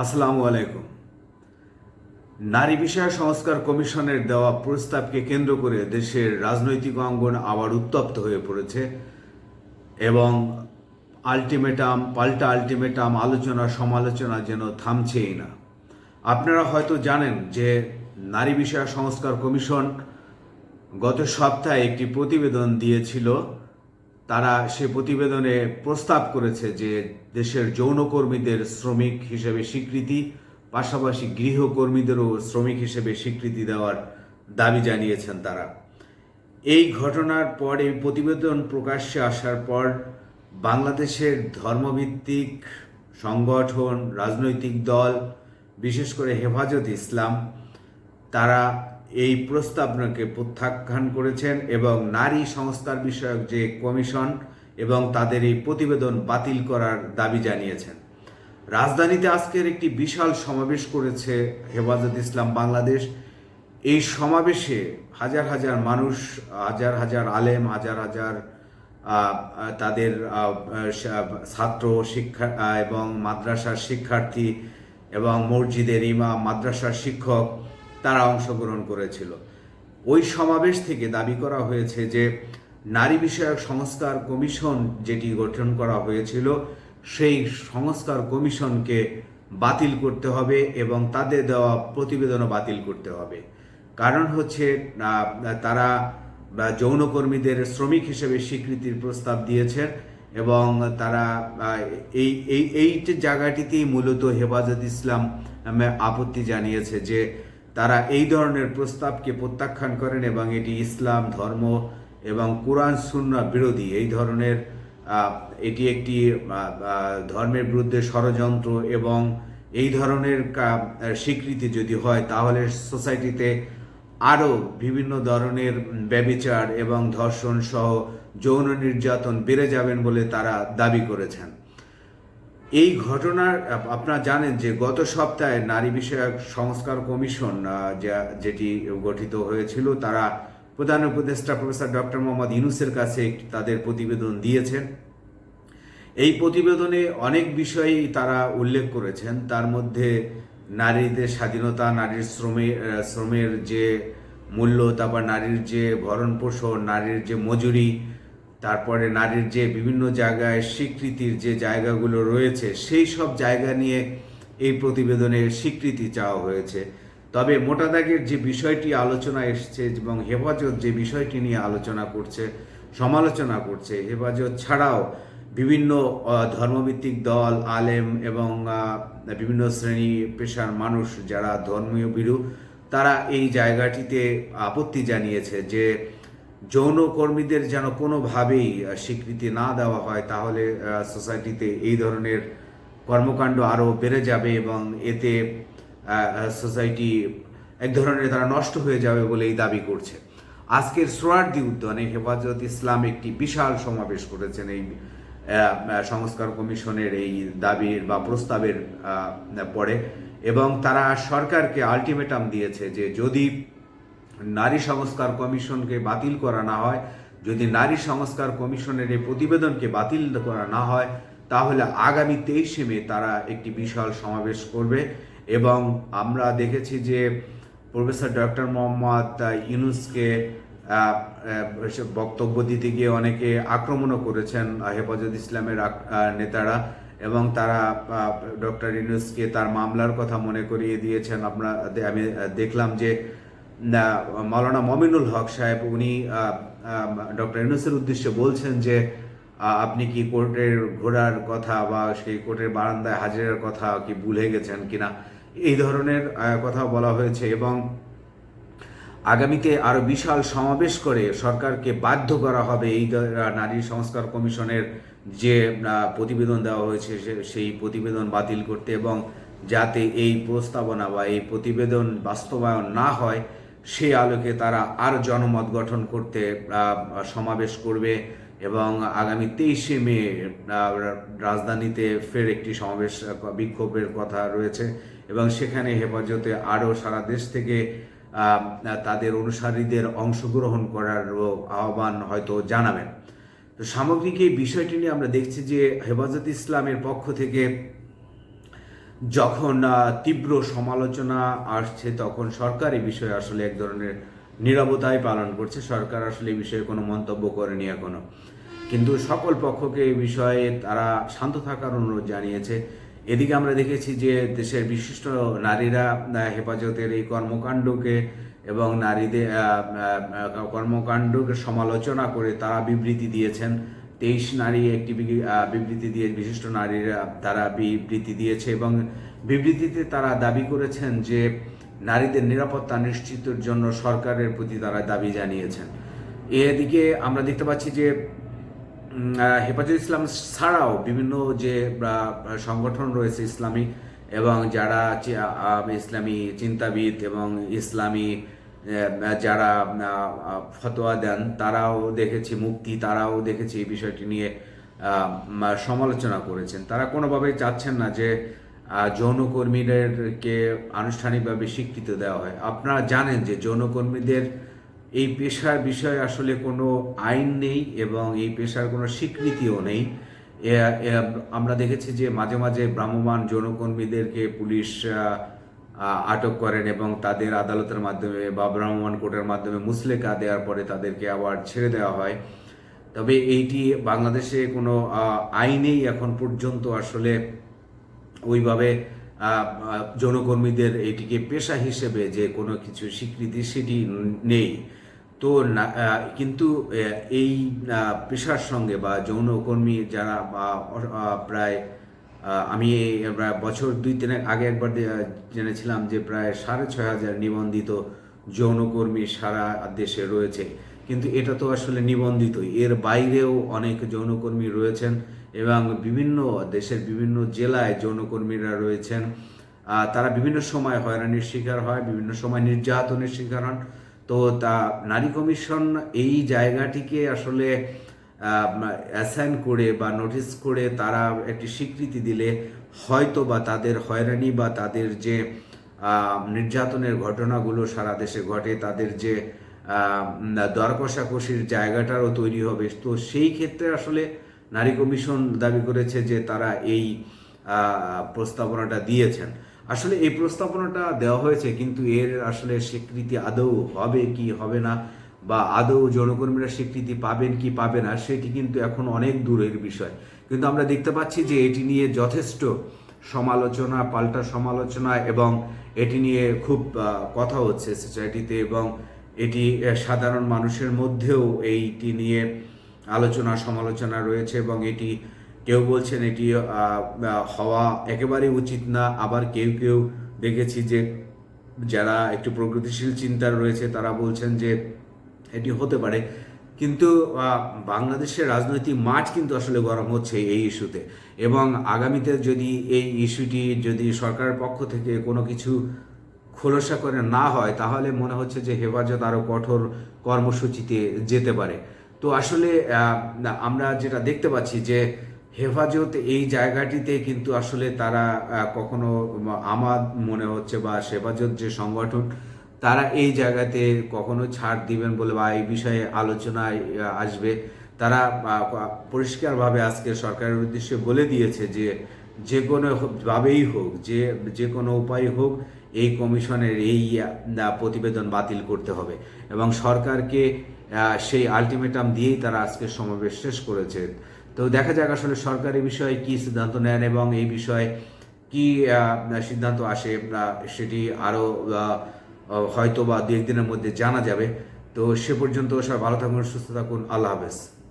আসসালামু আলাইকুম। নারী বিষয় সংস্কার কমিশনের দেওয়া প্রস্তাবকে কেন্দ্র করে দেশের রাজনৈতিক অঙ্গন আবার উত্তপ্ত হয়ে পড়েছে এবং আলটিমেটাম, পাল্টা আলটিমেটাম আলোচনা, সমালোচনা যেন থামছেই না। আপনারা হয়তো জানেন যে নারী বিষয় সংস্কার কমিশন গত সপ্তাহে একটি প্রতিবেদন দিয়েছিল তারা সে প্রতিবেদনে প্রস্তাব করেছে যে দেশের যৌনকর্মীদের শ্রমিক হিসেবে স্বীকৃতি, পাশাপাশি গৃহকর্মীদেরও শ্রমিক হিসেবে স্বীকৃতি দেওয়ার দাবি জানিয়েছেন তারা। এই ঘটনার পর, এই প্রতিবেদন প্রকাশ্যে আসার পর বাংলাদেশের ধর্মভিত্তিক সংগঠন, রাজনৈতিক দল, বিশেষ করে হেফাজত ইসলাম, তারা এই প্রস্তাবনাকে প্রত্যাখ্যান করেছেন এবং নারী সংস্কার বিষয়ক যে কমিশন এবং তাদের এই প্রতিবেদন বাতিল করার দাবি জানিয়েছেন। রাজধানীতে আজকের একটি বিশাল সমাবেশ করেছে হেফাজত ইসলাম বাংলাদেশ। এই সমাবেশে হাজার হাজার মানুষ, হাজার হাজার আলেম, হাজার হাজার তাদের ছাত্র, শিক্ষা, এবং মাদ্রাসার শিক্ষার্থী এবং মসজিদের ইমাম, মাদ্রাসার শিক্ষক তারা অংশগ্রহণ করেছিল। ওই সমাবেশ থেকে দাবি করা হয়েছে যে, নারী বিষয়ক সংস্কার কমিশন যেটি গঠন করা হয়েছিল, সেই সংস্কার কমিশনকে বাতিল করতে হবে এবং তাদের দেওয়া প্রতিবেদনও বাতিল করতে হবে। কারণ হচ্ছে তারা যৌনকর্মীদের শ্রমিক হিসেবে স্বীকৃতির প্রস্তাব দিয়েছেন এবং তারা এই এই এই জায়গাটিতেই মূলত হেফাজত ইসলাম আপত্তি জানিয়েছে যে তারা এই ধরনের প্রস্তাবকে প্রত্যাখ্যান করেন এবং এটি ইসলাম, ধর্ম এবং কোরআন, সুন্না বিরোধী। এই ধরনের এটি একটি ধর্মের বিরুদ্ধে ষড়যন্ত্র এবং এই ধরনের স্বীকৃতি যদি হয়, তাহলে সোসাইটিতে আরও বিভিন্ন ধরনের ব্যবিচার এবং ধর্ষণ সহ যৌন নির্যাতন বেড়ে যাবেন বলে তারা দাবি করেছেন। এই ঘটনার, আপ- আপনারা জানেন যে গত সপ্তাহে নারী বিষয়ক সংস্কার কমিশন যেটি গঠিত হয়েছিল, তারা প্রধান উপদেষ্টা প্রফেসর ডক্টর মোহাম্মদ ইউনুসের কাছে তাদের প্রতিবেদন দিয়েছেন। এই প্রতিবেদনে অনেক বিষয়ই তারা উল্লেখ করেছেন। তার মধ্যে নারীদের স্বাধীনতা, নারীর শ্রমে শ্রমের যে মূল্য, তারপর নারীর যে ভরণ পোষণ নারীর যে মজুরি তারপরে নারীর যে বিভিন্ন জায়গায় স্বীকৃতির যে জায়গাগুলো রয়েছে, সেই সব জায়গা নিয়ে এই প্রতিবেদনে স্বীকৃতি চাওয়া হয়েছে। তবে মোটা দাগের যে বিষয়টি আলোচনা এসছে এবং হেফাজত যে বিষয়টি নিয়ে আলোচনা করছে, সমালোচনা করছে, হেফাজত ছাড়াও বিভিন্ন ধর্মভিত্তিক দল, আলেম এবং বিভিন্ন শ্রেণি পেশার মানুষ যারা ধর্মীয় বিরু তারা এই জায়গাটিতে আপত্তি জানিয়েছে যে যৌনকর্মীদের যেন কোনোভাবেই স্বীকৃতি না দেওয়া হয়, তাহলে সোসাইটিতে এই ধরনের কর্মকাণ্ড আরও বেড়ে যাবে এবং এতে সোসাইটি এক ধরনের তারা নষ্ট হয়ে যাবে বলে এই দাবি করছে। আজকের সোয়ার্দি উদ্যানে হেফাজত ইসলাম একটি বিশাল সমাবেশ করেছেন এই সংস্কার কমিশনের এই দাবির বা প্রস্তাবের পরে এবং তারা সরকারকে আলটিমেটাম দিয়েছে যে যদি নারী সংস্কার কমিশনকে বাতিল করা না হয়। যদি নারী সংস্কার কমিশনের এই প্রতিবেদনকে বাতিল করা না হয়, তাহলে আগামী তেইশে মে তারা একটি বিশাল সমাবেশ করবে এবং আমরা দেখেছি যে প্রফেসর ডক্টর মোহাম্মদ ইউনুসকে বক্তব্য দিতে গিয়ে অনেকে আক্রমণও করেছেন হেফাজত ইসলামের নেতারা এবং তারা ডক্টর ইউনুসকে তার মামলার কথা মনে করিয়ে দিয়েছেন। আমরা আমি দেখলাম যে মাওলানা মমিনুল হক সাহেব, উনি ডক্টর ইউনুসের উদ্দেশ্যে বলছেন যে আপনি কি কোর্টের ঘোরার কথা বা সেই কোর্টের বারান্দায় হাজিরার কথা কি ভুলে গেছেন কিনা? এই ধরনের কথা বলা হয়েছে এবং আগামীতে আরও বিশাল সমাবেশ করে সরকারকে বাধ্য করা হবে। এই নারী সংস্কার কমিশনের যে প্রতিবেদন দেওয়া হয়েছে সেই প্রতিবেদন বাতিল করতে এবং যাতে এই প্রস্তাবনা বা এই প্রতিবেদন বাস্তবায়ন না হয় সেই আলোকে তারা আর জনমত গঠন করতে সমাবেশ করবে এবং আগামী তেইশে মে রাজধানীতে ফের একটি সমাবেশ বিক্ষোভের কথা রয়েছে এবং সেখানে হেফাজতে আরও সারা দেশ থেকে তাদের অনুসারীদের অংশগ্রহণ করার আহ্বান হয়তো জানাবেন। তো সামগ্রিক এই বিষয়টি নিয়ে আমরা দেখছি যে হেফাজত ইসলামের পক্ষ থেকে যখন তীব্র সমালোচনা আসছে, তখন সরকার এই বিষয়ে আসলে এক ধরনের নিরবতাই পালন করছে। সরকার আসলে এই বিষয়ে কোনো মন্তব্য করেনি এখনও। কিন্তু সকল পক্ষকে এই বিষয়ে তারা শান্ত থাকার অনুরোধ জানিয়েছে। এদিকে আমরা দেখেছি যে দেশের বিশিষ্ট নারীরা হেফাজতের এই কর্মকাণ্ডকে এবং নারীদের কর্মকাণ্ডকে সমালোচনা করে তারা বিবৃতি দিয়েছেন। তেইশ নারী একটি বিবৃতি দিয়ে, বিশিষ্ট নারীরা তারা বিবৃতি দিয়েছে এবং বিবৃতিতে তারা দাবি করেছেন যে নারীদের নিরাপত্তা নিশ্চিতের জন্য সরকারের প্রতি তারা দাবি জানিয়েছেন। এদিকে আমরা দেখতে পাচ্ছি যে হেফাজত ইসলাম ছাড়াও বিভিন্ন যে সংগঠন রয়েছে ইসলামী এবং যারা ইসলামী চিন্তাবিদ এবং ইসলামী যারা ফতোয়া দেন, তারাও দেখেছি, মুক্তি, তারাও দেখেছি এই বিষয়টি নিয়ে সমালোচনা করেছেন। তারা কোনোভাবেই চাচ্ছেন না যে যৌনকর্মীদেরকে আনুষ্ঠানিকভাবে স্বীকৃতি দেওয়া হয়। আপনারা জানেন যে যৌনকর্মীদের এই পেশার বিষয়ে আসলে কোনো আইন নেই এবং এই পেশার কোনো স্বীকৃতিও নেই। আমরা দেখেছি যে মাঝে মাঝে ভ্রাম্যমাণ যৌনকর্মীদেরকে পুলিশ আটক করেন এবং তাদের আদালতের মাধ্যমে বা ভ্রাম্যমাণ কোর্টের মাধ্যমে মুসলেকা দেওয়ার পরে তাদেরকে আবার ছেড়ে দেওয়া হয়। তবে এইটি বাংলাদেশে কোনো আইনেই এখন পর্যন্ত আসলে ওইভাবে যৌনকর্মীদের এটিকে পেশা হিসেবে যে কোনো কিছু স্বীকৃতি সেটি নেই। তো কিন্তু এই পেশার সঙ্গে বা যৌনকর্মী যারা, বা প্রায় আমি বছর দুই তিনের আগে একবার জেনেছিলাম যে প্রায় সাড়ে ছয় হাজার নিবন্ধিত যৌনকর্মী সারা দেশে রয়েছে। কিন্তু এটা তো আসলে নিবন্ধিত। এর বাইরেও অনেক যৌনকর্মী রয়েছেন এবং বিভিন্ন দেশের বিভিন্ন জেলায় যৌনকর্মীরা রয়েছেন। তারা বিভিন্ন সময় হয়রানির শিকার হয়, বিভিন্ন সময় নির্যাতনের শিকার হন। তো তা, নারী কমিশন এই জায়গাটিকে আসলে অ্যাসাইন করে বা নোটিস করে তারা একটি স্বীকৃতি দিলে হয়তো বা তাদের হয়রানি বা তাদের যে নির্যাতনের ঘটনাগুলো সারা দেশে ঘটে তাদের যে আহ, উম, দর কষাকষির জায়গাটারও তৈরি হবে। তো সেই ক্ষেত্রে আসলে নারী কমিশন দাবি করেছে যে তারা এই প্রস্তাবনাটা দিয়েছেন। আসলে এই প্রস্তাবনাটা দেওয়া হয়েছে কিন্তু এর আসলে স্বীকৃতি আদৌ হবে কি হবে না বা আদৌ জনকর্মীরা স্বীকৃতি পাবেন কি পাবে না, সেটি কিন্তু এখন অনেক দূরের বিষয়। কিন্তু আমরা দেখতে পাচ্ছি যে এটি নিয়ে যথেষ্ট সমালোচনা, পাল্টা সমালোচনা এবং এটি নিয়ে খুব কথা হচ্ছে সোসাইটিতে এবং এটি সাধারণ মানুষের মধ্যেও এইটি নিয়ে আলোচনা, সমালোচনা রয়েছে এবং এটি কেউ বলছেন এটি হওয়া একেবারে উচিত না। আবার কেউ কেউ দেখেছি যে যারা একটু প্রগতিশীল চিন্তার রয়েছে, তারা বলছেন যে এটি হতে পারে কিন্তু বাংলাদেশের রাজনৈতিক মাঠ কিন্তু আসলে গরম হচ্ছে এই ইস্যুতে এবং আগামীতে যদি এই ইস্যুটি যদি সরকারের পক্ষ থেকে কোনো কিছু খোলসা করে না হয় তাহলে মনে হচ্ছে যে হেফাজত আরও কঠোর কর্মসূচিতে যেতে পারে তো আসলে আমরা যেটা দেখতে পাচ্ছি যে হেফাজত এই জায়গাটিতে কিন্তু আসলে তারা কখনো আমার মনে হচ্ছে বা হেফাজত যে সংগঠন তারা এই জায়গাতে কখনো ছাড় দিবেন বলে বা এই বিষয়ে আলোচনায় আসবে। তারা পরিষ্কারভাবে আজকে সরকারের উদ্দেশ্যে বলে দিয়েছে যে যে কোনো ভাবেই হোক, যে যে কোনো উপায় হোক, এই কমিশনের এই প্রতিবেদন বাতিল করতে হবে। এবং সরকারকে সেই আলটিমেটাম দিয়েই তারা আজকে সমাবেশ শেষ করেছে। তো দেখা যাক আসলে সরকার এই বিষয়ে কী সিদ্ধান্ত নেন এবং এই বিষয়ে কি সিদ্ধান্ত আসে সেটি আরও হয়তো বা দু একদিনের মধ্যে জানা যাবে। তো সে পর্যন্ত সবাই ভালো থাকুন, সুস্থ থাকুন, আল্লাহ হাফেজ।